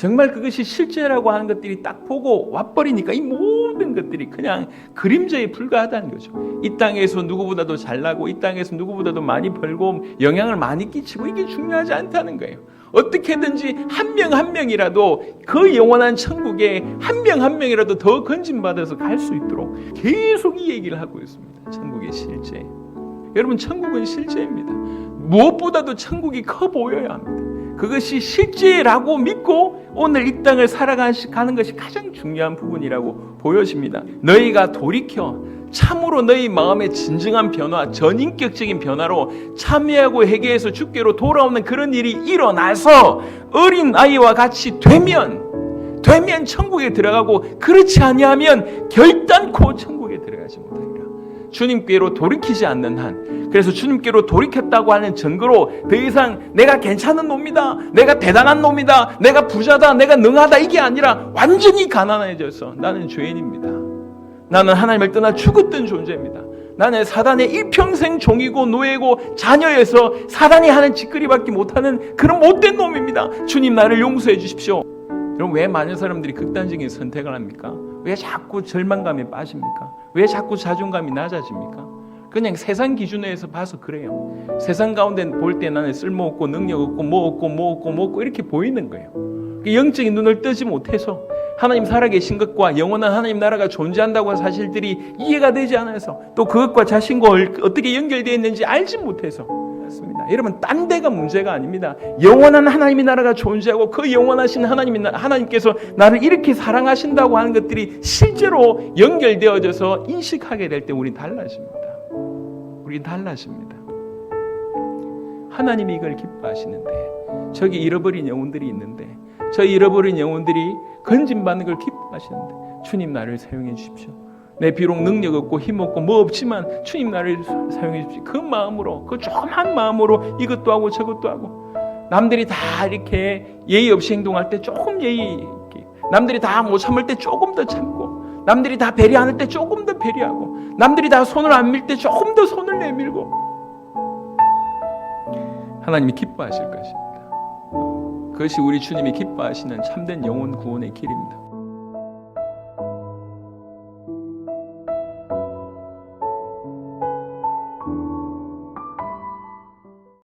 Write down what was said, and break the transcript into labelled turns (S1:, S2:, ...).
S1: 정말 그것이 실제라고 하는 것들이 딱 보고 와버리니까 이 모든 것들이 그냥 그림자에 불과하다는 거죠. 이 땅에서 누구보다도 잘나고 이 땅에서 누구보다도 많이 벌고 영향을 많이 끼치고 이게 중요하지 않다는 거예요. 어떻게든지 한 명한 명이라도 그 영원한 천국에 한명한 명이라도 더 건진받아서 갈 수 있도록 계속 이 얘기를 하고 있습니다. 천국의 실제. 여러분 천국은 실제입니다. 무엇보다도 천국이 커 보여야 합니다. 그것이 실제라고 믿고 오늘 이 땅을 살아가는 것이 가장 중요한 부분이라고 보여집니다. 너희가 돌이켜 참으로 너희 마음의 진정한 변화, 전인격적인 변화로 참여하고 회개해서 주께로 돌아오는 그런 일이 일어나서 어린 아이와 같이 되면 되면 천국에 들어가고 그렇지 아니하면 결단코 천국에 들어가지 못하리라. 주님께로 돌이키지 않는 한 그래서 주님께로 돌이켰다고 하는 증거로 더 이상 내가 괜찮은 놈이다 내가 대단한 놈이다 내가 부자다 내가 능하다 이게 아니라 완전히 가난해져서 나는 죄인입니다. 나는 하나님을 떠나 죽었던 존재입니다. 나는 사단의 일평생 종이고 노예고 자녀여서 사단이 하는 짓거리밖에 못하는 그런 못된 놈입니다. 주님 나를 용서해 주십시오 여러분 왜 많은 사람들이 극단적인 선택을 합니까? 왜 자꾸 절망감에 빠집니까? 왜 자꾸 자존감이 낮아집니까? 그냥 세상 기준에서 봐서 그래요. 세상 가운데 볼 때 나는 쓸모 없고 능력 없고 뭐 없고 뭐 없고 뭐 없고 이렇게 보이는 거예요. 그 영적인 눈을 뜨지 못해서 하나님 살아계신 것과 영원한 하나님 나라가 존재한다고 하는 사실들이 이해가 되지 않아서 또 그것과 자신과 어떻게 연결되어 있는지 알지 못해서 그렇습니다. 여러분 딴 데가 문제가 아닙니다. 영원한 하나님의 나라가 존재하고 그 영원하신 하나님이 하나님께서 나를 이렇게 사랑하신다고 하는 것들이 실제로 연결되어져서 인식하게 될 때 우린 달라집니다. 우린 달라집니다. 하나님이 이걸 기뻐하시는데 저기 잃어버린 영혼들이 있는데 저 잃어버린 영혼들이 건진받는 걸 기뻐하시는데 주님 나를 사용해 주십시오. 내 비록 능력 없고 힘 없고 뭐 없지만 주님 나를 사용해 주십시오. 그 마음으로 그 조그만 마음으로 이것도 하고 저것도 하고 남들이 다 이렇게 예의 없이 행동할 때 조금 예의 남들이 다 못 참을 때 조금 더 참고 남들이 다 배려 안 할 때 조금 더 배려하고 남들이 다 손을 안 밀 때 조금 더 손을 내밀고 하나님이 기뻐하실 것입니다. 그것이 우리 주님이 기뻐하시는 참된 영혼 구원의 길입니다.